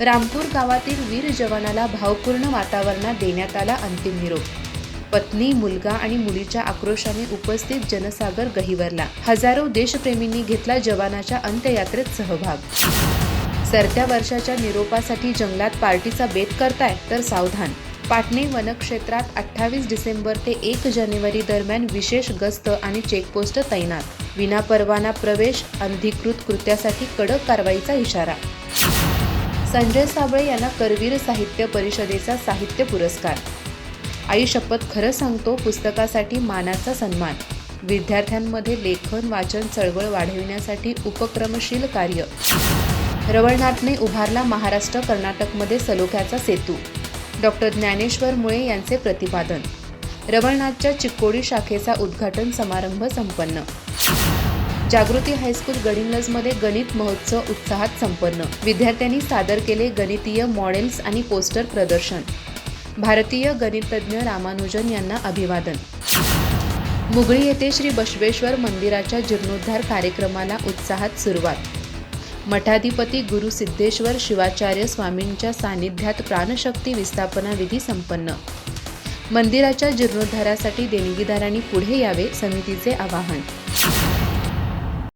रामपूर गावातील वीर जवानाला भावपूर्ण वातावरणात देण्यात आला अंतिम निरोप. पत्नी मुलगा आणि मुलीच्या आक्रोशाने उपस्थित जनसागर गहिवरला. हजारो देशप्रेमींनी घेतला जवानाच्या अंत्ययात्रेत सहभाग. सरत्या वर्षाच्या निरोपासाठी जंगलात पार्टीचा बेत करताय तर सावधान. पाटणे वनक्षेत्रात अठ्ठावीस डिसेंबर ते एक जानेवारी दरम्यान विशेष गस्त आणि चेकपोस्ट तैनात. विनापरवाना प्रवेश अनधिकृत कृत्यासाठी कडक कारवाईचा इशारा. संजय साबळे यांना करवीर साहित्य परिषदेचा साहित्य पुरस्कार. आई शपथ खरं सांगतो पुस्तकासाठी मानाचा सन्मान. विद्यार्थ्यांमध्ये लेखन वाचन चळवळ वाढविण्यासाठी उपक्रमशील कार्य. रवळनाथने उभारला महाराष्ट्र कर्नाटकमध्ये सलोख्याचा सेतू. डॉक्टर ज्ञानेश्वर मुळे यांचे प्रतिपादन. रवळनाथच्या चिक्कोडी शाखेचा उद्घाटन समारंभ संपन्न. जागृती हायस्कूल गडिंग्लजमध्ये गणित महोत्सव उत्साहात संपन्न. विद्यार्थ्यांनी सादर केले गणितीय मॉडेल्स आणि पोस्टर प्रदर्शन. भारतीय गणितज्ञ रामानुजन यांना अभिवादन. मुगळी येथे श्री बसवेश्वर मंदिराच्या जीर्णोद्धार कार्यक्रमाला उत्साहात सुरुवात. मठाधिपती गुरु सिद्धेश्वर शिवाचार्य स्वामींच्या सानिध्यात प्राणशक्ती विस्थापना विधी संपन्न. मंदिराच्या जीर्णोद्धारासाठी देणगीदारांनी पुढे यावे समितीचे आवाहन.